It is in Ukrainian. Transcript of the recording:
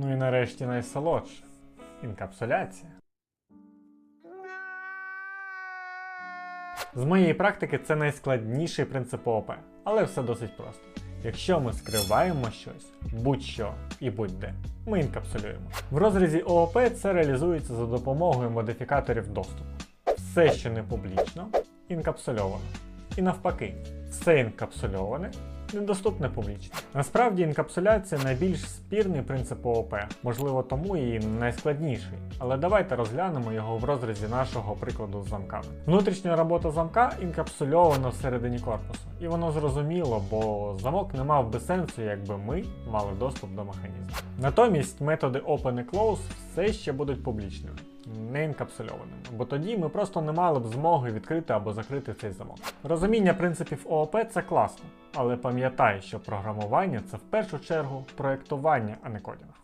Ну і нарешті найсолодше інкапсуляція. З моєї практики це найскладніший принцип ООП, але все досить просто. Якщо ми скриваємо щось, будь-що і будь-де, ми інкапсулюємо. В розрізі ООП це реалізується за допомогою модифікаторів доступу. Все, що не публічно, інкапсульовано. І навпаки, все інкапсульоване недоступне публічно. Насправді інкапсуляція найбільш спірний принцип ООП, можливо, тому і найскладніший. Але давайте розглянемо його в розрізі нашого прикладу з замками. Внутрішня робота замка інкапсульована всередині корпусу, і воно зрозуміло, бо замок не мав би сенсу, якби ми мали доступ до механізму. Натомість методи Open і Close все ще будуть публічними. Не інкапсульованими, бо тоді ми просто не мали б змоги відкрити або закрити цей замок. Розуміння принципів ООП це класно, але пам'ятай, що програмування це в першу чергу проєктування, а не кодінг.